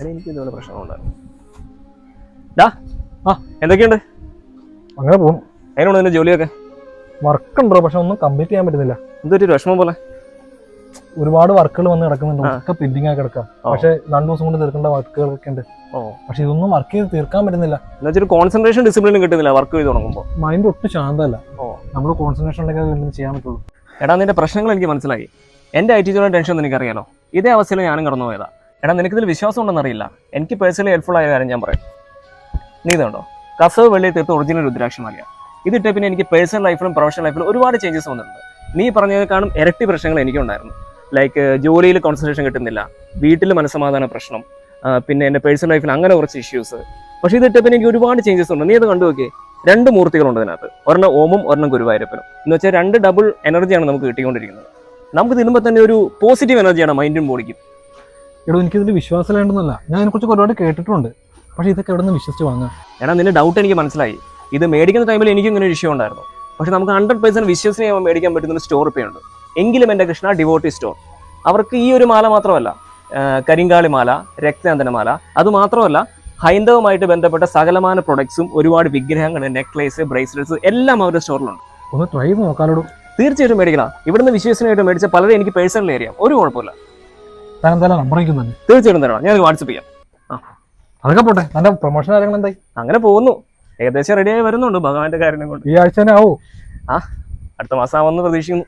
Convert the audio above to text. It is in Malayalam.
എടാ എനിക്ക് ഇതുപോലെ പ്രശ്നമുണ്ടായിരുന്നു ഡാ ആ എന്തൊക്കെയുണ്ട്? അങ്ങനെ പോകും അതിനോട് നിന്റെ ജോലിയൊക്കെ? വർക്ക് ഉണ്ടോ പക്ഷെ ഒന്നും കംപ്ലീറ്റ് ചെയ്യാൻ പറ്റുന്നില്ല. എന്തൊരു വിഷമം പോലെ. ഒരുപാട് വർക്കുകൾ വന്ന് കിടക്കുന്നുണ്ട്. ഒക്കെ പെൻഡിങ് ആയി കിടക്കാം. പക്ഷെ രണ്ടു ദിവസം കൊണ്ട് തീർക്കേണ്ട വർക്കുകളൊക്കെ ഉണ്ട്. പക്ഷെ ഇതൊന്നും വർക്ക് ചെയ്ത് തീർക്കാൻ പറ്റുന്നില്ല. എന്നുവെച്ചാൽ കോൺസെൻട്രേഷൻ ഡിസിപ്ലിൻ കിട്ടുന്നില്ല വർക്ക് ചെയ്ത് തുടങ്ങുമ്പോൾ മൈൻഡ് ഒട്ടും ശാന്തമല്ല. നമ്മൾ കോൺസെൻട്രേഷൻ ഉണ്ടെങ്കിൽ എന്തെങ്കിലും ചെയ്യാൻ പറ്റുള്ളൂ. എടാ നിന്റെ പ്രശ്നങ്ങൾ എനിക്ക് മനസ്സിലായി. എന്റെ ഐ ടി ടെൻഷൻ ടെൻഷൻ എനിക്കറിയാലോ ഇതേ അവസ്ഥയിൽ ഞാനും കടന്നു പോയതാ എടാ നിനക്കിതിൽ വിശ്വാസം ഉണ്ടെന്നറിയില്ല എനിക്ക് പേഴ്സണലി ഹെൽപ്ഫുൾ ആയ കാര്യം ഞാൻ പറയാം. നീ ഇതുണ്ടോ? കസവ് വെള്ളി തീർത്ത് ഒറിജിനൽ രുദ്രാക്ഷമാലിയ. ഇതിട്ട് പിന്നെ എനിക്ക് പേഴ്സണൽ ലൈഫിലും പ്രൊഫഷണൽ ലൈഫിലും ഒരുപാട് ചേഞ്ചസ് വന്നിട്ടുണ്ട്. നീ പറഞ്ഞതിനേക്കാളും ഇരട്ടി പ്രശ്നങ്ങൾ എനിക്കുണ്ടായിരുന്നു. ലൈക്ക് ജോലിയിൽ കോൺസെൻട്രേഷൻ കിട്ടുന്നില്ല. വീട്ടിൽ മനസ്സമാധാന പ്രശ്നം. പിന്നെ എന്റെ പേഴ്സണൽ ലൈഫിൽ അങ്ങനെ കുറച്ച് ഇഷ്യൂസ് പക്ഷേ ഇതിട്ട് പിന്നെ എനിക്ക് ഒരുപാട് ചേഞ്ചസ് ഉണ്ട്. നീ അത് കണ്ടു നോക്കിയേ. രണ്ട് മൂർത്തികളുണ്ട് അതിനകത്ത് ഒരെണ്ണം ഓമും ഒരെണ്ണം ഗുരുവായൂരപ്പനും. എന്ന് വെച്ചാൽ രണ്ട് ഡബിൾ എനർജിയാണ് നമുക്ക് കിട്ടിക്കൊണ്ടിരിക്കുന്നത്. നമുക്ക് തിന്നുമ്പോൾ തന്നെ ഒരു പോസിറ്റീവ് എനർജിയാണ് മൈൻഡും ബോഡിക്കും എടോ എനിക്കിതിൽ വിശ്വാസമില്ലാണ്ടെന്നല്ല ഞാൻ അതിനെക്കുറിച്ച് ഒരുപാട് കേട്ടിട്ടുണ്ട്. പക്ഷെ ഇതൊക്കെ എവിടെ നിന്ന് വിശ്വസിച്ച് വാങ്ങാം എടാ നിന്റെ ഡൗട്ട് എനിക്ക് മനസ്സിലായി. ഇത് മേടിക്കുന്ന ടൈമിൽ എനിക്കും ഇങ്ങനെ ഒരു ഇഷ്യൂ ഉണ്ടായിരുന്നു. പക്ഷെ നമുക്ക് ഹൺഡ്രഡ് പെർസെന്റ് വിശ്വസനീയമായി മേടിക്കാൻ പറ്റുന്ന ഒരു സ്റ്റോർ ഇപ്പോൾ ഉണ്ട്. എങ്കിലും എന്റെ കൃഷ്ണ ഡിവോട്ടി സ്റ്റോർ അവർക്ക് ഈ ഒരു മാല മാത്രമല്ല കരിങ്കാളി മാല രക്താന്തന മാല. അത് മാത്രമല്ല ഹൈന്ദവമായിട്ട് ബന്ധപ്പെട്ട സകലമാന പ്രൊഡക്ട്സും ഒരുപാട് വിഗ്രഹങ്ങൾ നെക്ലേസ് ബ്രേസ്ലെറ്റ്സ് എല്ലാം അവരുടെ സ്റ്റോറിലുണ്ട് ഒന്ന് ട്രൈ നോക്കാനോടും തീർച്ചയായിട്ടും മേടിക്കണം. ഇവിടുന്ന് വിശ്വസനീയമായിട്ട് മേടിച്ച പലരും എനിക്ക് പേഴ്സണലി അറിയാം. ഒരു കുഴപ്പമില്ല. താൻ എന്തായാലും നമ്പർ അയക്കുന്നുണ്ട് തീർച്ചയായിട്ടും തരണം. ഞാൻ വാട്സപ്പ് ചെയ്യാം. അതൊക്കെ പോട്ടെ. നല്ല പ്രൊമോഷൻ കാര്യങ്ങൾ എന്തായി? അങ്ങനെ പോകുന്നു. ഏകദേശം റെഡിയായി വരുന്നുണ്ട് ഭഗവാന്റെ കാര്യം കൊണ്ട്. ഈ ആഴ്ച തന്നെ ആവോ. അടുത്ത മാസം ആവുമെന്ന് പ്രതീക്ഷിക്കുന്നു.